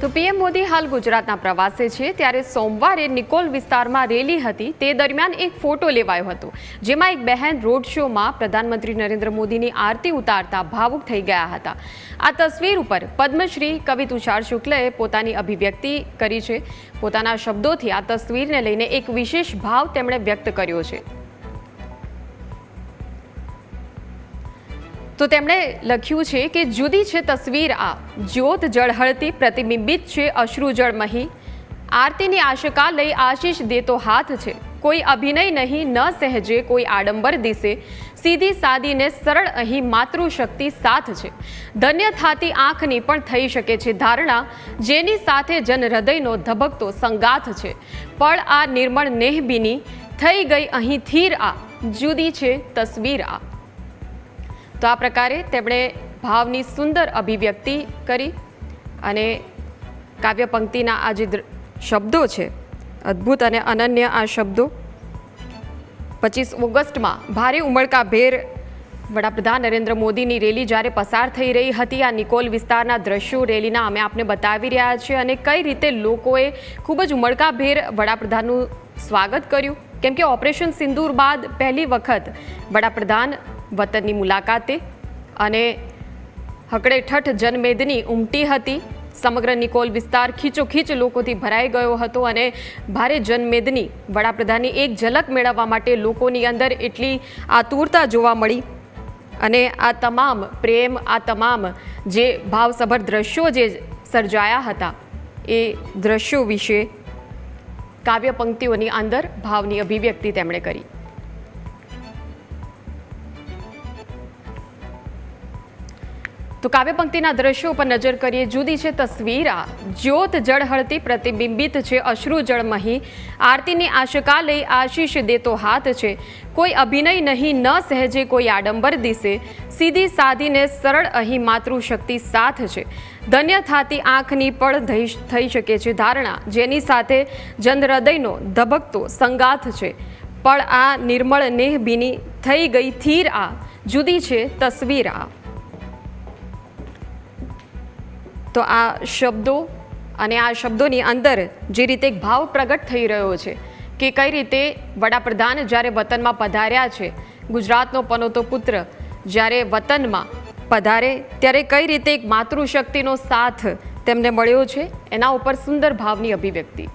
તો પીએમ મોદી હાલ ગુજરાતના પ્રવાસે છે. ત્યારે સોમવારે નિકોલ વિસ્તારમાં રેલી હતી. તે દરમિયાન એક ફોટો લેવાયો હતો. જેમાં એક બહેન રોડ શોમાં પ્રધાનમંત્રી નરેન્દ્ર મોદીની આરતી ઉતારતા ભાવુક થઈ ગયા હતા. આ તસવીર ઉપર પદ્મશ્રી કવિ તુષાર શુક્લએ પોતાની અભિવ્યક્તિ કરી છે. પોતાના શબ્દોથી આ તસવીરને લઈને એક વિશેષ ભાવ તેમણે વ્યક્ત કર્યો છે. તો તેમણે લખ્યું છે કે જુદી છે તસવીર આ. જ્યોત જળહળતી પ્રતિબિંબિત છે, અશ્રુ જળમહી આરતીની આશકા લઈ આશીષ દેતો હાથ છે. કોઈ અભિનય નહીં, ન સહેજે કોઈ આડંબર દિશે. સીધી સાદીને સરળ અહીં માતૃશક્તિ સાથ છે. ધન્ય થાતી આંખની પણ થઈ શકે છે ધારણા. જેની સાથે જનહૃદયનો ધબકતો સંગાથ છે. પણ આ નિર્મળ નેહબીની. થઈ ગઈ અહીં થીર આ. જુદી છે તસવીર આ. તો આ પ્રકારે તેમણે ભાવની સુંદર અભિવ્યક્તિ કરી અને કાવ્ય પંક્તિના આ જે શબ્દો છે, અદ્ભુત અને અનન્ય આ શબ્દો, પચીસ ઓગસ્ટમાં ભારે ઉમળકાભેર વડાપ્રધાન નરેન્દ્ર મોદીની રેલી જ્યારે પસાર થઈ રહી હતી, આ નિકોલ વિસ્તારના દ્રશ્યો રેલીના અમે આપને બતાવી રહ્યા છીએ અને કઈ રીતે લોકોએ ખૂબ જ ઉમળકાભેર વડાપ્રધાનનું સ્વાગત કર્યું. કેમ કે ઓપરેશન સિંદૂર બાદ પહેલી વખત વડાપ્રધાન વતનની મુલાકાતે અને હકડેઠઠ જનમેદની ઉમટી હતી. સમગ્ર નિકોલ વિસ્તાર ખીચોખીચ લોકોથી ભરાઈ ગયો હતો અને ભારે જનમેદની વડાપ્રધાનની એક ઝલક મેળવવા માટે લોકોની અંદર એટલી આતુરતા જોવા મળી. અને આ તમામ પ્રેમ, આ તમામ જે ભાવસભર દ્રશ્યો જે સર્જાયા હતા, એ દ્રશ્યો વિશે કાવ્ય પંક્તિઓની અંદર ભાવની અભિવ્યક્તિ તેમણે કરી. તો કાવ્ય પંક્તિના દ્રશ્યો પર નજર કરીએ. જુદી છે તસવીર. આ જ્યોત જળહળતી પ્રતિબિંબિત છે. અશ્રુ જળમહી આરતીની આશકા લઈ આશીષ દેતો હાથ છે. કોઈ અભિનય નહીં, ન સહેજે કોઈ આડંબર દિશે. સીધી સાધીને સરળ અહીં માતૃશક્તિ સાથ છે. ધન્ય થાતી આંખની પણ થઈ- શકે છે ધારણા. જેની સાથે જન હૃદયનો ધબકતો સંગાથ છે. પણ આ નિર્મળ નેહબીની થઈ ગઈ થીર આ. જુદી છે તસવીર આ. તો આ શબ્દો અને આ શબ્દોની અંદર જે રીતે ભાવ પ્રગટ થઈ રહ્યો છે કે કઈ રીતે વડાપ્રધાન જ્યારે વતનમાં પધાર્યા છે, ગુજરાતનો પનોતો પુત્ર, જ્યારે વતનમાં પધારે ત્યારે કઈ રીતે એક માતૃશક્તિનો સાથ તેમને મળ્યો છે, એના ઉપર સુંદર ભાવની અભિવ્યક્તિ.